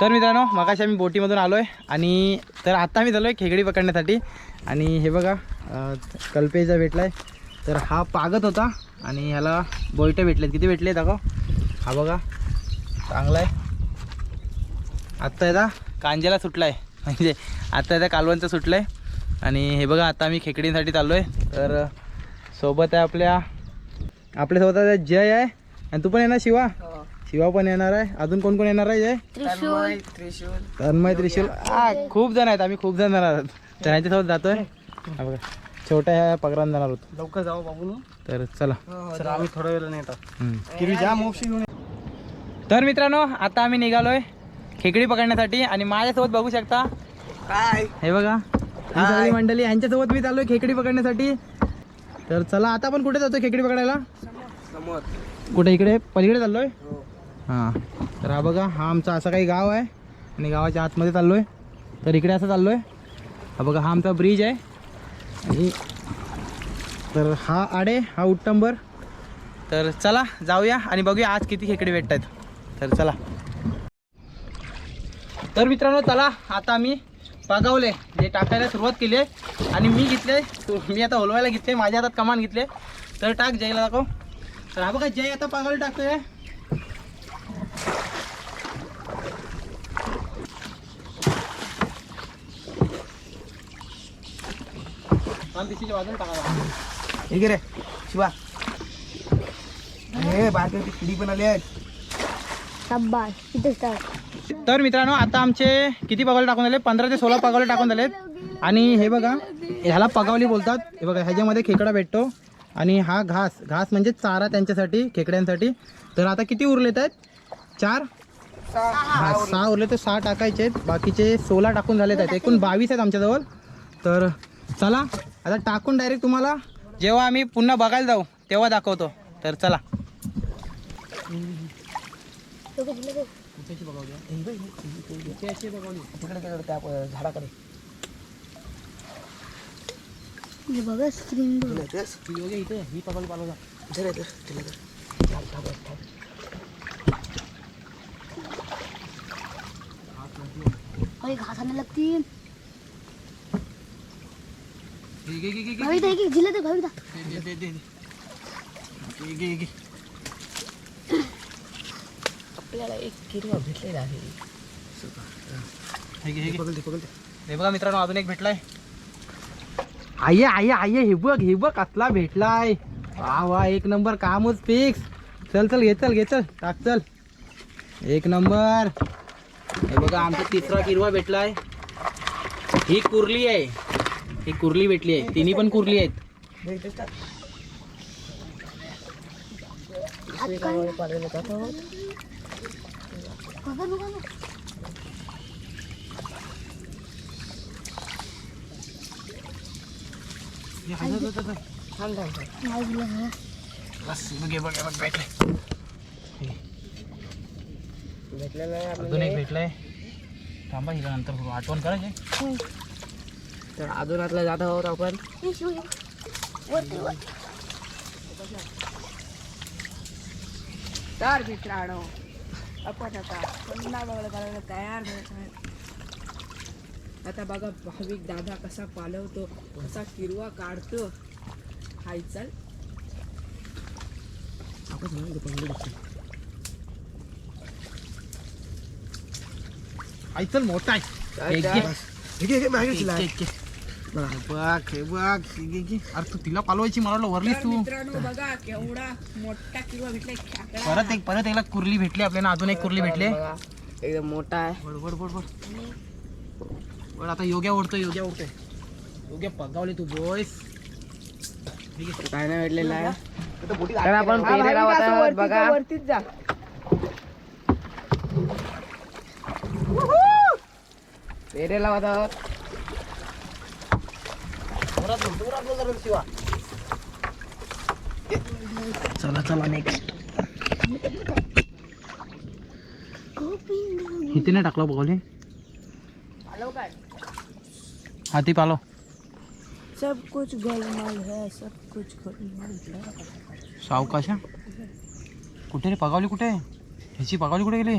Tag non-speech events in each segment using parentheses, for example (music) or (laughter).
तर मित्रांनो मगाशी आम्ही बोटीमधून आलो आहे आणि तर आता आम्ही झालो आहे खेकडी पकडण्यासाठी. आणि हे बघा कल्पेचा भेटला आहे तर हा पागत होता आणि ह्याला बोईटे भेटलेत. किती भेटले दाखव हा बघा चांगला आहे आत्ता याचा कांजेला सुटला आहे म्हणजे आत्ता याचा कालवणचं सुटलं आहे आणि हे बघा आता आम्ही खेकडींसाठी चाललो आहे तर सोबत आहे आपल्या आपल्यासोबत जय आहे. आणि तू पण आहे ना शिवा? शिवा पण येणार आहे. अजून कोण कोण येणार आहे तन्मय त्रिशूल. हा खूप जण आहेत आम्ही खूप जण जाणार आहोत. तर यांच्यासोबत जातोय. हा बघा छोट्या ह्या पगरान जाणार होतो लवकर जाऊ बाबू तर चला. सर आम्ही थोड्या वेळाने येतात हम्म. किरी जा मोक्षी घेऊन तर मित्रांनो आता आम्ही निघालोय खेकडी पकडण्यासाठी आणि माझ्यासोबत बघू शकता. काय? हे बघा ही सगळी मंडळी यांच्यासोबत मी चाललोय खेकडी पकडण्यासाठी. तर चला आता आपण कुठे जातोय खेकडी पकडायला? समोर. कुठे इकडे? पलीकडे चाललोय. हां. तर हा बघा हा आमचा असा काही गाव आहे आणि गावाच्या आतमध्ये चाललो आहे तर इकडे असं चाललो आहे हा बघा हा आमचा ब्रिज आहे. आणि तर हा आडे हा उट्टंबर तर चला जाऊया आणि बघूया आज किती खेकडे भेटत आहेत तर चला. तर मित्रांनो चला आता आम्ही पगावले जे टाकायला सुरुवात केली आहे. आणि मी घेतले मी आता हलवायला घेतले माझ्या हातात कमान घेतले. तर टाक जयला दाखव. तर हा बघा जय आता पगावले टाकतोय. रे शिवा. हे किडी पण आले आहेत. तर मित्रांनो आता आमचे किती पगावले टाकून झाले? पंधरा ते सोळा पगावले टाकून झालेत. आणि हे बघा ह्याला पगावली बोलतात. हे बघा ह्याच्यामध्ये खेकडा भेटतो. आणि हा घास घास म्हणजे चारा त्यांच्यासाठी खेकड्यांसाठी. तर आता किती उरलेत आहेत? चार? हा सहा उरले तर सहा टाकायचे आहेत. बाकीचे सोळा टाकून झालेत आहेत एकूण बावीस आहेत आमच्याजवळ. तर चला आता टाकून डायरेक्ट तुम्हाला जेव्हा आम्ही पुन्हा बघायला जाऊ तेव्हा दाखवतो. तर चला. झाडाकडे बघा स्क्रीन इथे ही पालवला घास आणायला लागतील. एक दा. आपल्याला एक किरवा भेटलेला आहे. बघा मित्रांनो अजून एक भेटलाय. आये आये आये हे बघ हे बघ कसला भेटलाय. वा वा एक नंबर कामच फिक्स चल चल घे चल घे चल टाक चल. एक नंबर. हे बघा आमचा तिसरा किरवा भेटलाय. ही कुर्ली आहे. ही कुर्ली भेटली आहे तिन्ही पण कुर्ली आहेत हा. बस हे बघ हे बघ हे बघ भेटलंय भेटलेलं आहे अजून एक. भेटलंय थांबा हिला नंतर आठवण करायची हो. तर अजून आतला जात आहोत आपण. तर मित्रांनो आपण आता पुन्हा बघायला करायला तयार झालो आहे. आता बघा भाविक दादा कसा पालवतो कसा किरवा काढतो. हाय चल. चल मोठा आहे. बघ हे बघ. अरे तू तिला पालवायची मला वाटलं वरलीस तू. मित्रांनो बघा केवढा मोठा किरवा भेटलाय. खेकडा. परत एक परत एकला कुर्ली भेटली आपल्याला अजून एक कुर्ली भेटली. बघा, एकदम मोठा आहे. बड बड बड बड. बड आता योग्या उडतोय योग्या उडतोय योग्या पगावले तू बॉयस काय नाही भेटलेला आहे. तर आपण पेरे लावत आहोत बघा. वरतीच जा. पेरे लावत आहोत. चला चला नेक्स्ट इथे नाही टाकलं बघावले? हाती पालो. सब कुछ गोलमाल है सब कुछ गोलमाल है। सावकाशा कुठे रे? पगावली कुठे? ह्याची पगावली कुठे गेली?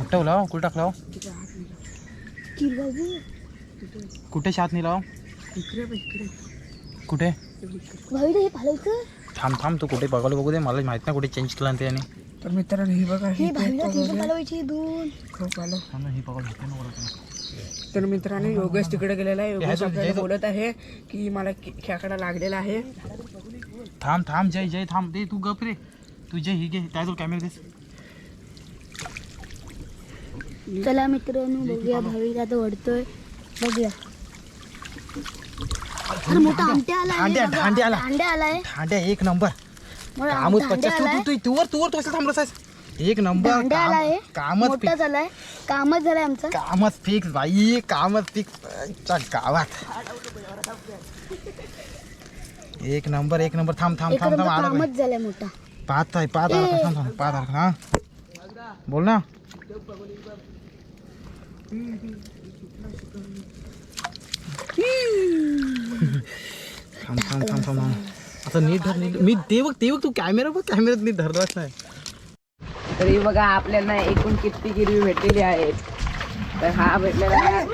उठवला कुठे टाकला. कुठे शात कुठे? भाविडे हे पालवतं थांब थांब तू कुठे पगावली बघू दे. मला माहीत नाही कुठे चेंज केला ते आणि तर मित्रांनो हे बघा हे पालवायचे दोन. खूप आलं. थांब ना, ही. तर मित्रांनो योगेश तिकडे गेलेला आहे. योगेश तो- आपल्याला तो- बोलत आहे की मला खेकडा लागलेला आहे. थांब थांब जय जय थांब. दे तू गप रे. तू जय ही घे काय तुला कॅमेरा देस. चला मित्रांनो बघूया भाविक आता ओढतोय बघूया. अरे मोठा आमट्या आलाय आला. एक नंबर. मोठा कामच हांड्या पच्चास तू आलाय. तू तू तूवर तूवर तू कसं थांबलास आहेस? एक नंबर काम- आलाय. कामच मोठा fix. झालाय. कामच झालाय आमचा. कामच फिक्स बाई. कामच फिक्स गावात. एक नंबर एक नंबर. थांब थांब एक थांब थांब आला कामच झालाय मोठा. पाच आहे पाच आला थांब थांब पाच आला हा. बोल ना. थांब थांब थांब थांब थांब. आता नीट धर नीट मी ते बघ ते बघ तू कॅमेरा बघ कॅमेरात नीट धरलाच नाही तरी बघा आपल्याला एकूण किती गिरवी भेटलेली आहे तर हा भेटलेला आहे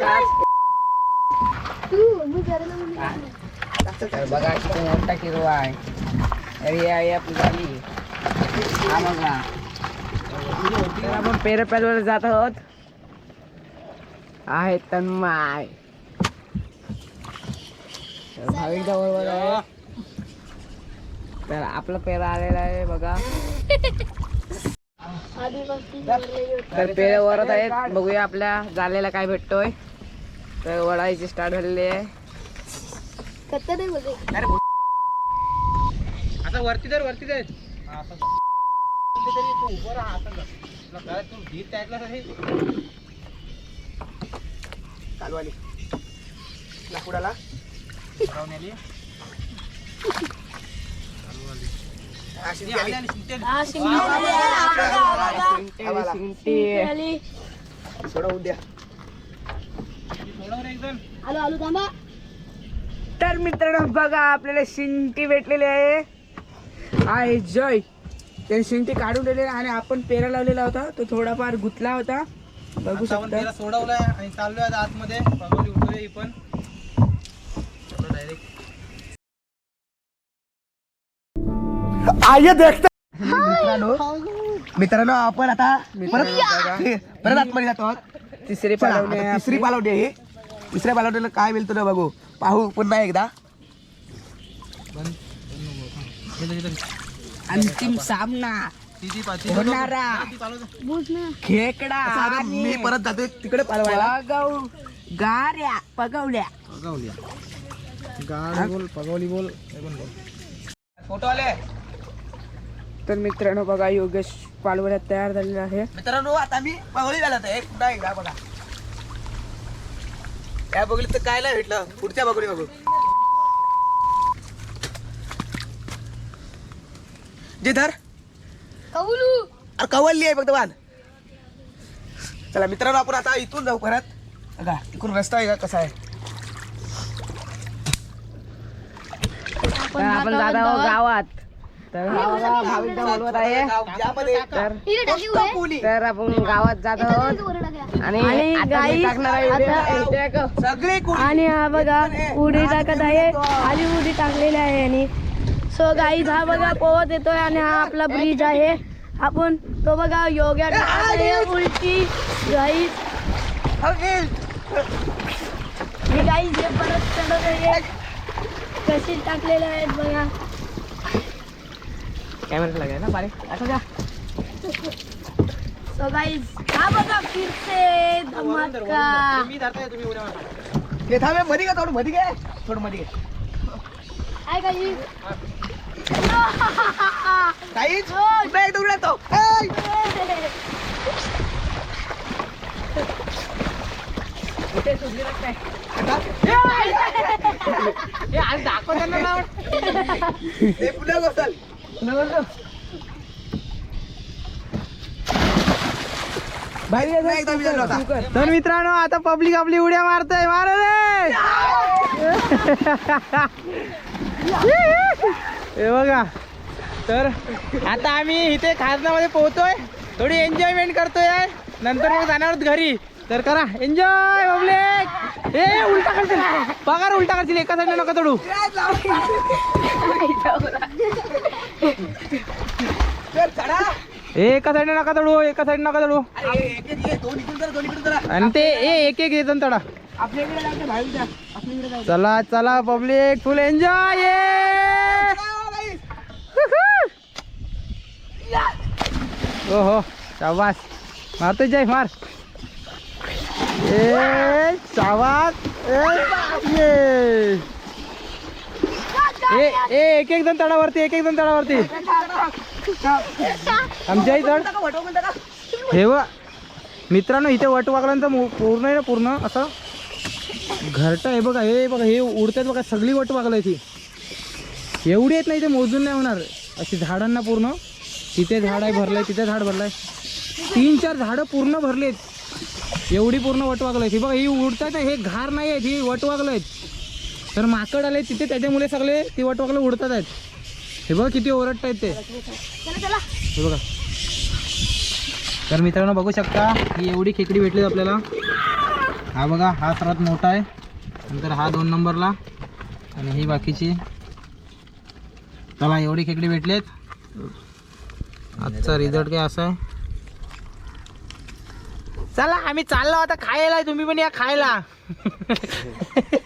तर बघा किती मोठा किरवा आहे. अरे ही आहे आपली हा बघा. आपण पेरपेलवर जात आहोत. आहे तन्माय भाविक बरोबर आहे. तर आपला पेरा आलेला आहे बघा. तर पेरे वरत आहेत. बघूया आपल्या जालेला काय भेटतोय. तर वडायची स्टार्ट झालेली आहे. आता वरती धर वरती हा. कुठेतरी तू उभं राहा, काय तू भीत लाकूडाला. आली. ती आली, आली, शिंगटे. हा शिंगडी आली सोडवू द्या. ती सोडव रे एकदम. आलो आलो थांबा. तर मित्रांनो बघा आपल्याला शिंगटी भेटलेली आहे. आहे जय. त्याने शिंगटी काढून दिलेली आणि आपण पेरा लावलेला होता. तो थोडाफार गुतला होता. बघू शकता. तिला सोडवलंय आणि चाललोय आता आतमध्ये. पगोली उठवली ही पण. डायरेक्ट मित्रांनो मित्रांनो आपण आता परत परत आतमध्ये जातो आहोत. तिसरी आहे तिसरी. पालवडी आहे ही. तिसऱ्या पालवडीला काय मिळतं ना बघू. पाहू पुन्हा एकदा. अंतिम सामना. होणारा. खेकडा मी परत जातोय तिकडे पालवायला. पगव गाऱ्या पगवल्या. पगवली गाडी बोल पगवली बोल पण बोल. फोटो आले तर मित्रांनो बघा योगेश पालवण्यात तयार झालेला आहे. मित्रांनो आता मी पागोली झाला एक पुन्हा एकदा बघा. त्या बघली तर काय नाही भेटलं. पुढच्या बघली बघू. जे धर अरे कवलली आहे फक्त चला मित्रांनो आपण आता इथून जाऊ परत. बघा इकडून रस्ता आहे का? कसा आहे? तर आपण जात आहोत गावात. तर भाविक बोलवत आहे. आपण गावात जात. आहोत. आणि सगळे आणि हा बघा उडी टाकत आहे. खाली उडी टाकलेली आहे आणि सो गाईज हा बघा पोहत येतोय आणि हा आपला ब्रिज आहे. आपण तो बघा योग्या उलटी. गाईज आणि गाईज हे परत चढत आहे कशी टाकलेले आहेत बघा. कॅमेरा लागाय ना. सो गाईज हा बघा फिरते धमाका. मी धरताय तुम्ही उड्या मारा. हे थांबे मध्ये का थोडं मध्ये घे थोडं काय काही काहीच तो. ऐ! हे पुन्हा तू. तर मित्रांनो आता पब्लिक आपली उड्या मारतय. मार रे! (laughs) हे बघा. तर आता आम्ही इथे खाजनामध्ये पोहतोय थोडी एन्जॉयमेंट करतोय. नंतर मग जाणार घरी. तर करा. एन्जॉय पब्लिक ए उलटा करशील. पगार उलटा करशील. एका साईडने नका तोडू. ए एका साईडने नका तोडू. एका साईड नका तोडू. आणि ते ए एक एक येतं तडा. चला चला पब्लिक फुल एन्जॉय हो हो शाबास. मारतो जय मार. ए शाबास. ए ये. ए ए एक एक जण तडावरती एक एक जण तडावरती आमच्या इथं हे बघ मित्रांनो इथे वट मु- पूर्ण आहे ना पूर्ण असं? घरट आहे बघा हे बघा हे उडतात बघा सगळी वट वागलं आहे ती एवढी आहेत ना इथे मोजून नाही होणार. अशी झाडांना पूर्ण तिथे झाड आहे भरलंय तिथे झाड भरलंय. तीन चार झाडं पूर्ण भरलेत. एवढी पूर्ण वट वागलं आहे बघा ही उडतात हे घार नाही आहेत ही वट वागलं आहेत तर माकड आले तिथे त्याच्यामुळे सगळे ती वट वागलं उडतात आहेत हे बघा किती ओरडत आहेत ते हे बघा. तर मित्रांनो बघू शकता ही एवढी खेकडी भेटली आपल्याला. हा बघा हा सर्वात मोठा आहे. नंतर हा दोन नंबरला. आणि ही बाकीची. चला एवढी खेकडी भेटलेत. आजचा रिझल्ट काय असा आहे? चला आम्ही चाललो आता खायला तुम्ही पण या खायला. (laughs)